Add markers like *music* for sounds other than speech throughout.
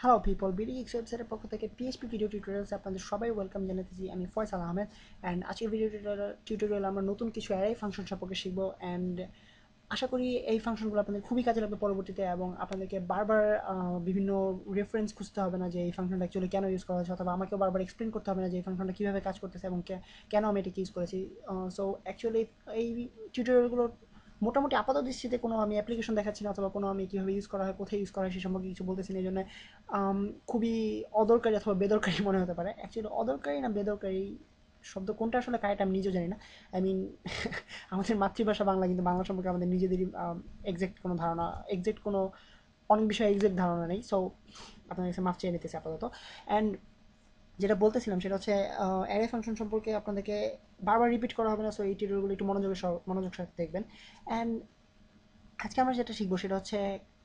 Hello people BD x ওয়েবসাইটের পক্ষ থেকে পিএইচপি ভিডিও টিউটোরিয়ালস আপনাদের সবাই ওয়েলকাম জানাতেছি। আমি ফয়সাল আহমেদ অ্যান্ড আজকের ভিডিও টিউটোরিয়াল আমরা নতুন কিছু অ্যারাই ফাংশন সম্পর্কে শিখব অ্যান্ড আশা করি এই ফাংশনগুলো আপনাদের খুবই কাজে লাগবে পরবর্তীতে, এবং আপনাদেরকে বারবার বিভিন্ন রেফারেন্স খুঁজতে হবে না যে এই ফাংশনটা অ্যাকচুয়ালি কেন ইউজ করা হয়েছে, অথবা আমাকেও বারবার এক্সপ্লেন করতে হবে না যে এই ফাংশনটা কীভাবে কাজ করতেছে এবং কেন আমি এটাকে ইউজ করেছি। সো অ্যাকচুয়ালি এই টিউটোরিয়ালগুলোর মোটামুটি আপাত দৃষ্টিতে কোনো আমি অ্যাপ্লিকেশন দেখাচ্ছি না অথবা কোনো আমি কীভাবে ইউজ করা হয়, কোথায় ইউজ করা হয় সে সম্পর্কে কিছু বলতেছি না, এই জন্য খুবই অদরকারি অথবা বেদরকারি মনে হতে পারে। অ্যাকচুয়ালি অদরকারি না বেদরকারি শব্দ কোনটা আসলে কারেক্ট আমি নিজেও জানি না। আই মিন *laughs* আমাদের মাতৃভাষা বাংলা, কিন্তু বাংলা সম্পর্কে আমাদের নিজেদেরই এক্সাক্ট কোনো ধারণা এক্সাক্ট কোনো অনেক বিষয়ে এক্সাক্ট ধারণা নেই। সো আপনার কাছে মাফ চেয়ে নিতেছে আপাতত। অ্যান্ড যেটা বলতেছিলাম সেটা হচ্ছে অ্যারে ফাংশন সম্পর্কে আপনাদেরকে বারবার রিপিট করা হবে না সো এই টিউটোরিয়ালগুলো একটু মনোযোগের মনোযোগ সাথে দেখবেন। অ্যান্ড আজকে আমরা যেটা শিখব সেটা হচ্ছে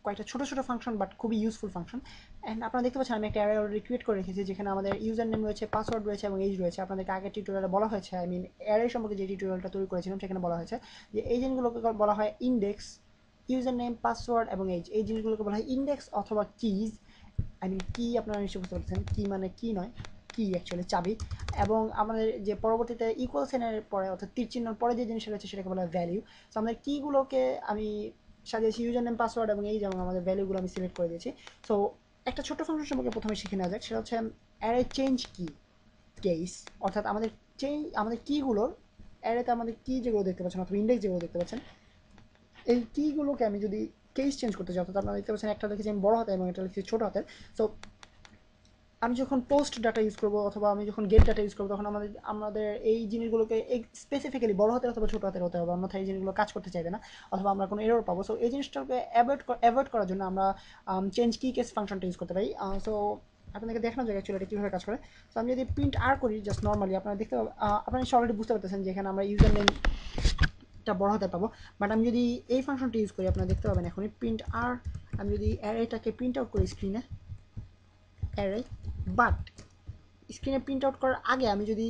কয়েকটা ছোটো ছোটো ফাংশন বাট খুবই ইউজফুল ফাংশন অ্যান্ড আপনারা দেখতে পাচ্ছেন, আমি একটা অ্যারে অলরেডি ক্রিয়েট করে রেখেছি, যেখানে আমাদের ইউজার নেম রয়েছে পাসওয়ার্ড রয়েছে এবং এজ রয়েছে। আপনাদেরকে আগের টিউটোরিয়ালে বলা হয়েছে আই মিন অ্যারে সম্পর্কে যে টিউটোরিয়ালটা তৈরি করেছিলাম, সেখানে বলা হয়েছে যে এই জিনিসগুলোকে বলা হয় ইন্ডেক্স ইউজার নেম পাসওয়ার্ড এবং এজ এই জিনিসগুলোকে বলা হয় ইন্ডেক্স অথবা কিজ আই মিন কি আপনারা নিশ্চয়ই বুঝতে পারছেন কি মানে কি নয়। কি অ্যাকচুয়ালি চাবি? এবং আমাদের যে পরবর্তীতে ইকুয়াল সেনের পরে অর্থাৎ তীর চিহ্নর পরে যে জিনিসটা রয়েছে সেটাকে বলা হয় ভ্যালিউ সো আমাদের কিগুলোকে আমি সাজিয়েছি ইউজার নেম পাসওয়ার্ড এবং এই যেমন আমাদের ভ্যালুগুলো আমি সিলেক্ট করে দিয়েছি। সো একটা ছোট্ট ফাংশন সম্পর্কে প্রথমে শিখে নেওয়া যাক। সেটা হচ্ছে অ্যারে চেঞ্জ কি কেস অর্থাৎ আমাদের চেঞ্জ আমাদের কিগুলোর অ্যারেতে আমাদের কি যেগুলো দেখতে পাচ্ছেন অথবা ইন্ডেক্স যেগুলো দেখতে পাচ্ছেন, এই কিগুলোকে আমি যদি কেস চেঞ্জ করতে চাই, অর্থাৎ আপনারা দেখতে পাচ্ছেন একটা লিখেছি আমি বড় হাতে এবং একটা লিখেছি ছোটো হাতের। সো আমি যখন পোস্ট ডাটা ইউজ করব অথবা আমি যখন গেট ডাটা ইউজ করব, তখন আমাদের আমাদের এই জিনিসগুলোকে স্পেসিফিক্যালি বড় হাতের অথবা ছোটো হাতের হতে হবে। অন্যথায় এই জিনিসগুলো কাজ করতে চাইবে না, অথবা আমরা কোনো এরর পাবো। সো এই জিনিসটাকে অ্যাভয়েড অ্যাভয়েড করার জন্য আমরা চেঞ্জ কি কেস ফাংশনটা ইউজ করতে পারি। সো আপনাদেরকে দেখানো যায় অ্যাকচুয়ালি এটা কীভাবে কাজ করে। সো আমি যদি প্রিন্ট আর করি জাস্ট নর্মালি আপনারা দেখতে আপনারা অলরেডি বুঝতে পারতেছেন যে এখানে আমরা ইউজার নেম টা বড় হাতে পাবো। বাট আমি যদি এই ফাংশনটা ইউজ করি, আপনারা দেখতে পাবেন এখনই প্রিন্ট আর আমি যদি অ্যারেটাকে প্রিন্ট আউট করি স্ক্রিনে অ্যারে বাট স্ক্রিনে প্রিন্ট আউট করার আগে আমি যদি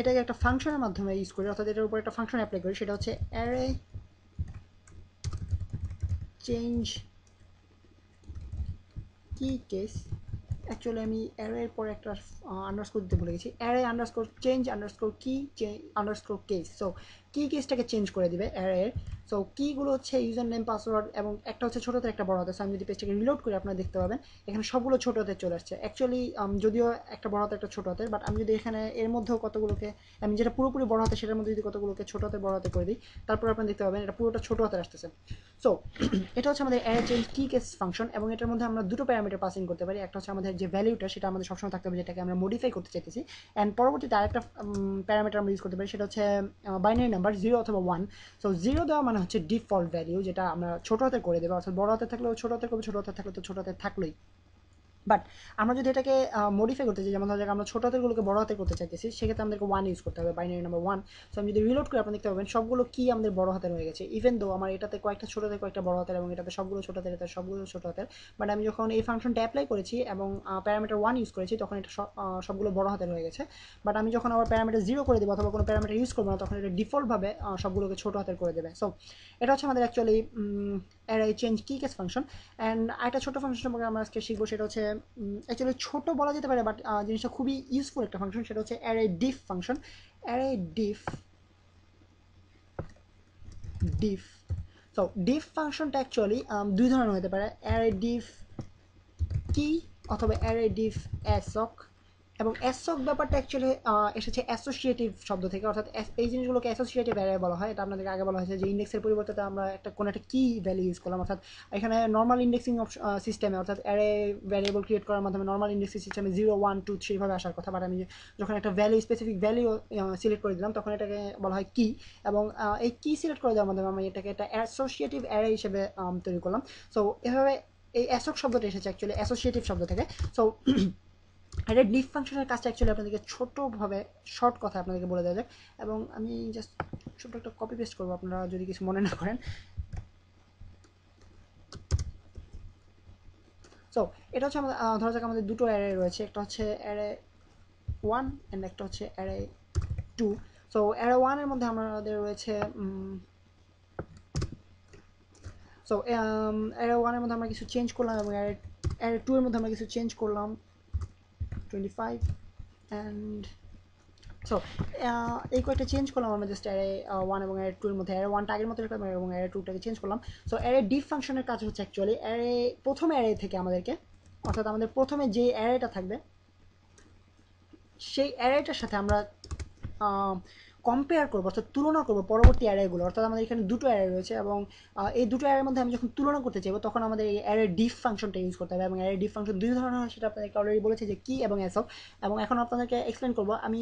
এটাকে একটা ফাংশনের মাধ্যমে ইউজ করি, অর্থাৎ এটার উপর একটা ফাংশন অ্যাপ্লাই করি, সেটা হচ্ছে array change key case actually আমি অ্যারের পরে একটা আন্ডারস্কোর দিতে ভুলে গেছি। Array underscore change underscore key underscore case so key কেসটাকে change করে দিবে অ্যারের সো কিগুলো হচ্ছে ইউজার নেম পাসওয়ার্ড এবং একটা হচ্ছে ছোটোতে একটা বড় হাতে আমি যদি পেজটাকে রিলোড করি, আপনারা দেখতে পাবেন, এখানে সবগুলো ছোটো হাতে চলে আসছে। অ্যাকচুয়ালি যদিও একটা বড় হাতে একটা ছোটো হাতের বাট আমি যদি এখানে এর মধ্যেও কতগুলোকে আমি যেটা পুরোপুরি বড় হাতে সেটার মধ্যে যদি কতগুলোকে ছোটো হাতে বড় হাতে করে দিই, তারপর আপনারা দেখতে পাবেন, এটা পুরোটা ছোটো হাতে আসতেছে। সো *clears throat* এটা হচ্ছে আমাদের array change key case function এবং এটার মধ্যে আমরা দুটো প্যারামিটার পাসিং করতে পারি। একটা হচ্ছে আমাদের যে ভ্যালুটা সেটা আমাদের সবসময় থাকতে হবে, যেটাকে আমরা মডিফাই করতে চাইতেছি। অ্যান্ড পরবর্তীতে আরেকটা প্যারামিটার আমরা ইউজ করতে পারি, সেটা হচ্ছে বাইনারি নাম্বার জিরো অথবা ওয়ান সো জিরো দেওয়া মানে হচ্ছে ডিফল্ট ভ্যালু যেটা আমরা ছোটো হাতে করে দেবো, অর্থাৎ বড় হাতে থাকলেও ছোটো হাতে করব, ছোটো হাতে থাকলে তো ছোটো হাতে থাকলেই। বাট আমরা যদি এটাকে মডিফাই করতে চাই, যেমন ধরো আমরা ছোটো হাতেরগুলোকে বড় হাতে করতে চাইতেছি, সেক্ষেত্রে আমাদেরকে ওয়ান ইউজ করতে হবে বাইনারি নাম্বার ওয়ান সো আমি যদি রিলোড করি আপনি দেখতে পাবেন সবগুলো কি আমাদের বড় হাতের হয়ে গেছে। ইভেন দো আমার এটাতে কয়েকটা ছোটো হাতে কয়েকটা বড় হাতের, এবং এটাতে সবগুলো ছোটো হাতের, এটাতে সবগুলো ছোটো হাতের বাট আমি যখন এই ফাংশনটা অ্যাপ্লাই করেছি এবং প্যারামিটার ওয়ান ইউজ করেছি, তখন এটা সবগুলো বড় হাতের হয়ে গেছে। বাট আমি যখন আবার প্যারামিটার জিরো করে দেবো, অথবা কোনো প্যারামিটার ইউজ করব না, তখন এটা ডিফল্টভাবে সবগুলোকে ছোটো হাতের করে দেবে। সো এটা হচ্ছে আমাদের actually change key case function and একটা ছোটো ফাংশন সম্পর্কে আমরা আজকে শিখব, সেটা হচ্ছে অ্যাকচুয়ালি ছোট বলা যেতে পারে বাট জিনিসটা খুবই ইউজফুল একটা ফাংশন সেটা হচ্ছে array def function array def def so def ফাংশনটা অ্যাকচুয়ালি দুই ধরনের হতে পারে অ্যারে ডিফ কি অথবা অ্যারে ডিফ অ্যাসক এবং অ্যাসক ব্যাপারটা অ্যাকচুয়ালি এসেছে অ্যাসোসিয়েটিভ শব্দ থেকে, অর্থাৎ এই জিনিসগুলোকে অ্যাসোসিয়েটিভ অ্যারে বলা হয়। এটা আপনাদেরকে আগে বলা হয়েছে যে ইন্ডেক্সের পরিবর্তে আমরা একটা, কোনো একটা কি ভ্যালু ইউজ করলাম। অর্থাৎ এখানে নর্মাল ইন্ডেক্সিং সিস্টেমে অর্থাৎ অ্যারে ভ্যারিয়েবল ক্রিয়েট করার মাধ্যমে নর্মাল ইন্ডেক্সিং সিস্টেমে জিরো ওয়ান টু থ্রিভাবে আসার কথা। বাট আমি যখন একটা ভ্যালু স্পেসিফিক ভ্যালু সিলেক্ট করে দিলাম, তখন এটাকে বলা হয় কি এবং এই কি সিলেক্ট করে দেওয়ার মাধ্যমে আমি এটাকে একটা অ্যাসোসিয়েটিভ অ্যারে হিসেবে তৈরি করলাম। সো এভাবে এই অ্যাসক শব্দটা এসেছে অ্যাকচুয়ালি অ্যাসোসিয়েটিভ শব্দ থেকে। সো এটা ডিপ ফাংশনের কাজটা অ্যাকচুয়ালি আপনাদেরকে ছোটোভাবে শর্ট কথা আপনাদেরকে বলে দেওয়া যাক। এবং আমি জাস্ট ছোটো একটা কপি পেস্ট করব, আপনারা যদি কিছু মনে না করেন। সো এটা হচ্ছে আমাদের ধরা যাক আমাদের দুটো অ্যারে রয়েছে। একটা হচ্ছে অ্যারে ওয়ান অ্যান্ড একটা হচ্ছে অ্যারে টু সো অ্যারে ওয়ানের মধ্যে আমাদের রয়েছে সো অ্যারে ওয়ানের মধ্যে আমরা কিছু চেঞ্জ করলাম এবং অ্যারে অ্যারে টু এর মধ্যে আমরা কিছু চেঞ্জ করলাম। টোয়েন্টি ফাইভ অ্যান্ড সো এই কয়েকটা চেঞ্জ করলাম আমরা জাস্ট অ্যারে ওয়ান এবং অ্যারে টু এর মধ্যে অ্যারে ওয়ানটা আগের মতো রাখলাম এবং অ্যারে টুটাকে চেঞ্জ করলাম। সো অ্যারে ডিপ ফাংশনের কাজ হচ্ছে অ্যাকচুয়ালি অ্যারে প্রথম অ্যারে থেকে আমাদেরকে, অর্থাৎ আমাদের প্রথমে যে অ্যারেটা থাকবে, সেই অ্যারেটার সাথে আমরা কম্পেয়ার করব অর্থাৎ তুলনা করব পরবর্তী অ্যারেগুলো অর্থাৎ আমাদের এখানে দুটো অ্যারে রয়েছে এবং এই দুটো অ্যারের মধ্যে আমি যখন তুলনা করতে চাইব, তখন আমাদের এই অ্যারে ডিফ ফাংশনটা ইউজ করতে হবে এবং অ্যারে ডিফ ফাংশন দুই ধরনের হয়, সেটা আপনাদেরকে অলরেডি বলেছে যে কি এবং অ্যাসক এবং এখন আপনাদেরকে এক্সপ্লেন করব, আমি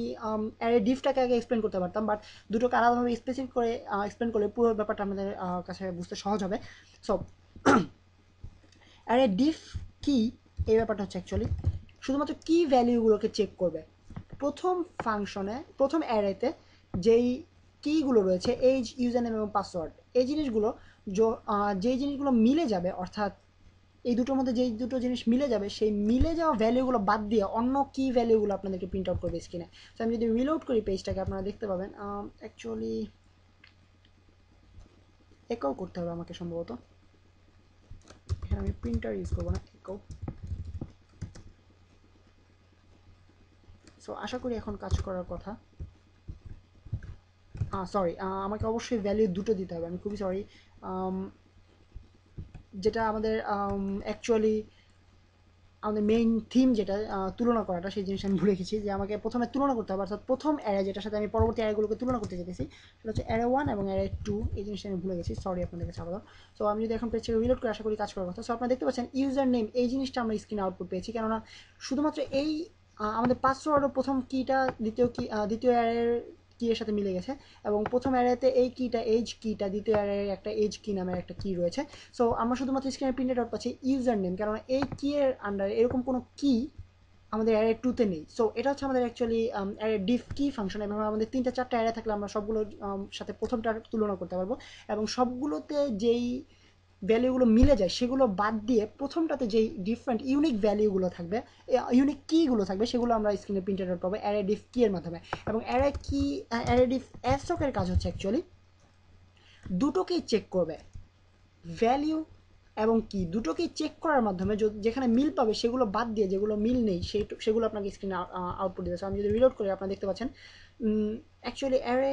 অ্যারে ডিফটাকে আগে এক্সপ্লেন করতে পারতাম বাট দুটোকে আলাদাভাবে স্পেসিফিক করে এক্সপ্লেন করলে পুরো ব্যাপারটা আমাদের কাছে বুঝতে সহজ হবে। সো অ্যারে ডিফ কি এই ব্যাপারটা হচ্ছে অ্যাকচুয়ালি শুধুমাত্র কি ভ্যালিউগুলোকে চেক করবে। প্রথম ফাংশনে প্রথম অ্যারেতে যেই কিগুলো রয়েছে এইজ ইউজার নেম এবং পাসওয়ার্ড এই জিনিসগুলো যেই জিনিসগুলো মিলে যাবে, অর্থাৎ এই দুটোর মধ্যে যেই দুটো জিনিস মিলে যাবে, সেই মিলে যাওয়া ভ্যালুগুলো বাদ দিয়ে অন্য কি ভ্যালুগুলো আপনাদেরকে প্রিন্ট আউট করবে স্ক্রিনে তো আমি যদি রিলোড করি পেজটাকে আপনারা দেখতে পাবেন অ্যাকচুয়ালি একাও করতে হবে আমাকে সম্ভবত। এখানে আমি প্রিন্টার ইউজ করব না একাও সো আশা করি এখন কাজ করার কথা। সরি আমাকে অবশ্যই ভ্যালু দুটো দিতে হবে। আমি খুবই সরি যেটা আমাদের অ্যাকচুয়ালি আমাদের মেইন থিম যেটা তুলনা করাটা, সেই জিনিস আমি ভুলে গেছি যে আমাকে প্রথমে তুলনা করতে হবে। অর্থাৎ প্রথম অ্যারে যেটার সাথে আমি পরবর্তী অ্যারেগুলোকে তুলনা করতে চাইতেছি, সেটা হচ্ছে অ্যারে ওয়ান এবং অ্যারে টু এই জিনিসটা আমি ভুলে গেছি সরি আপনাদের কাছে আলাদা সো আমি যদি এখন পেজটাকে রিলোড করে আশা করি কাজ করার কথা। সো আপনারা দেখতে পাচ্ছেন ইউজার নেম এই জিনিসটা আমরা স্ক্রিনে আউটপুট পেয়েছি। কেননা, শুধুমাত্র এই আমাদের পাসওয়ার্ডও প্রথম কিটা দ্বিতীয় কি দ্বিতীয় অ্যারের কি এর সাথে মিলে গেছে। এবং প্রথম অ্যারেতে এই কিটা এজ কিটা দ্বিতীয় অ্যারের একটা এজ কি নামের একটা কি রয়েছে। সো আমরা শুধুমাত্র স্ক্রিনে প্রিন্টেড আউট পাচ্ছি ইউজার নেম কারণ এই কি এর আন্ডারে এরকম কোনো কি আমাদের অ্যারে টুতে নেই। সো এটা হচ্ছে আমাদের অ্যাকচুয়ালি অ্যারে ডিফ কি ফাংশন এবং আমাদের তিনটা, চারটা অ্যারে থাকলে আমরা সবগুলোর সাথে প্রথমটার তুলনা করতে পারব। এবং সবগুলোতে যেই ভ্যালিউগুলো মিলে যায়, সেগুলো বাদ দিয়ে প্রথমটাতে যেই ডিফারেন্ট ইউনিক ভ্যালিউগুলো থাকবে ইউনিক কিগুলো থাকবে, সেগুলো আমরা স্ক্রিনে প্রিন্টেড আউট পাবো অ্যারে ডিফ কি এর মাধ্যমে। এবং অ্যারে কি অ্যারে ডিফ অ্যাসকের কাজ হচ্ছে অ্যাকচুয়ালি দুটোকেই চেক করবে। ভ্যালিউ এবং কি দুটোকেই চেক করার মাধ্যমে যেখানে মিল পাবে, সেগুলো বাদ দিয়ে যেগুলো মিল নেই সেই সেগুলো আপনাকে স্ক্রিনে আউটপুট দিতে আমি যদি রিলোড করি, আপনারা দেখতে পাচ্ছেন actually array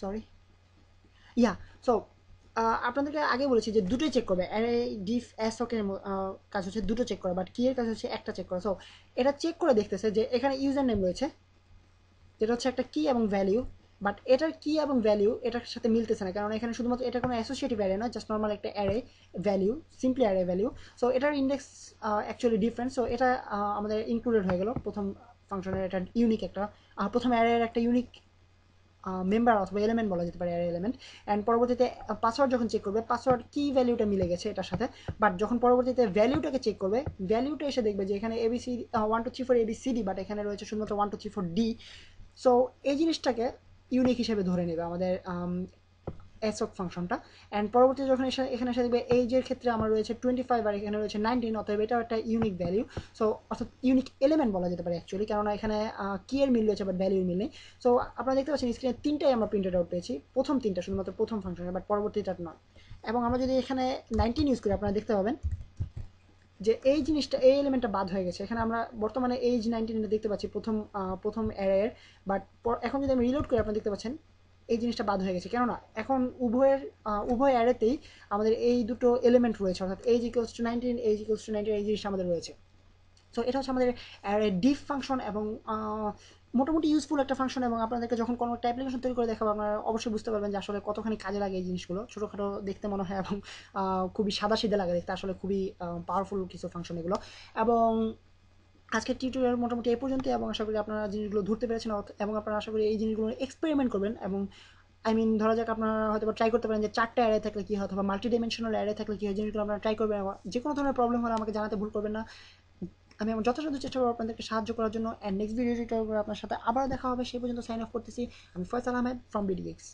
sorry yeah so আপনাদেরকে আগে বলেছি যে দুটোই চেক করবে। ডিফ অ্যাসকের কাজ হচ্ছে দুটো চেক করা বাট কি এর কাজ হচ্ছে একটা চেক করা। সো এটা চেক করে দেখতেছে যে এখানে ইউজার নেম রয়েছে, যেটা হচ্ছে একটা কি এবং ভ্যালিউ বাট এটার কি এবং ভ্যালিউ এটার সাথে মিলতেছে না, কারণ এখানে শুধুমাত্র এটা কোনো অ্যাসোসিয়েটিভ অ্যারে নয় জাস্ট নর্মাল একটা array value simply array value so এটার ইন্ডেক্স অ্যাকচুয়ালি ডিফারেন্ট সো এটা আমাদের ইনক্লুডেড হয়ে গেল। প্রথম ফাংশনের একটা ইউনিক একটা প্রথম অ্যারের একটা ইউনিক মেম্বার অথবা এলিমেন্ট বলা যেতে পারে অ্যারে এলিমেন্ট অ্যান্ড পরবর্তীতে পাসওয়ার্ড যখন চেক করবে পাসওয়ার্ড কি ভ্যালুটা মিলে গেছে এটার সাথে? বাট যখন পরবর্তীতে ভ্যালুটাকে চেক করবে ভ্যালিউটা এসে দেখবে যে এখানে ABC one two three four ABCD but এখানে রয়েছে শুধুমাত্র one two three four D so এই জিনিসটাকে ইউনিক হিসেবে ধরে নেবে আমাদের এসক ফাংশনটা অ্যান্ড পরবর্তী যখন এখানে এসে দেখবে এইজের ক্ষেত্রে আমার রয়েছে টোয়েন্টি ফাইভ আর এখানে রয়েছে নাইনটিন অতএব এটাও একটা ইউনিক ভ্যালিউ সো অর্থাৎ ইউনিক এলিমেন্ট বলা যেতে পারে অ্যাকচুয়ালি কেননা এখানে কি এর মিল রয়েছে বাট ভ্যালিউর মিল নেই। সো আপনারা দেখতে পাচ্ছেন স্ক্রিনে তিনটাই আমরা প্রিন্টেড আউট পেয়েছি। প্রথম তিনটা, শুধুমাত্র প্রথম ফাংশনে বাট পরবর্তীটা নয়। এবং আমরা যদি এখানে নাইনটিন ইউজ করি, আপনারা দেখতে পাবেন যে এই জিনিসটা, এই এলিমেন্টটা বাদ হয়ে গেছে। এখানে আমরা বর্তমানে এইজ নাইনটিন দেখতে পাচ্ছি প্রথম প্রথম অ্যারের বাট এখন যদি আমি রিলোড করি, আপনারা দেখতে পাচ্ছেন এই জিনিসটা বাদ হয়ে গেছে। কেননা, এখন উভয়ের উভয় অ্যারেতেই আমাদের এই দুটো এলিমেন্ট রয়েছে, অর্থাৎ age equals to nineteen age equals to nineteen এই জিনিসটা আমাদের রয়েছে। সো এটা হচ্ছে আমাদের অ্যারে ডিফ ফাংশন এবং মোটামুটি ইউজফুল একটা ফাংশন এবং আপনাদেরকে যখন কোনো একটা অ্যাপ্লিকেশন তৈরি করে দেখাবো, আপনারা অবশ্যই বুঝতে পারবেন যে আসলে কতখানি কাজে লাগে এই জিনিসগুলো। ছোটোখাটো দেখতে মনে হয় এবং খুবই সাদা সিধে লাগে দেখতে, আসলে খুবই পাওয়ারফুল কিছু ফাংশন এগুলো। এবং আজকের টিউটোরিয়াল মোটামুটি এই পর্যন্ত এবং আশা করি আপনারা জিনিসগুলো ধরতে পেরেছেন এবং আপনারা আশা করি এই জিনিসগুলো এক্সপেরিমেন্ট করবেন এবং আই মিন ধরা যাক আপনারা হয়তো ট্রাই করতে পারেন যে চারটা অ্যারে থাকলে কী হয় অথবা মাল্টি ডাইমেনশনাল অ্যারে থাকলে কী হয় জিনিসগুলো আপনারা ট্রাই করবেন যে কোনো ধরনের প্রবলেম হলে আমাকে জানাতে ভুল করবেন না। আমি আমার যথাসাধ্য চেষ্টা করব আপনাদেরকে সাহায্য করার জন্য অ্যান্ড নেক্সট ভিডিও আপনার সাথে আবার দেখা হবে, সেই পর্যন্ত সাইন অফ করতেছি। আমি ফয়সাল আহমেদ ফ্রম বিডিএক্স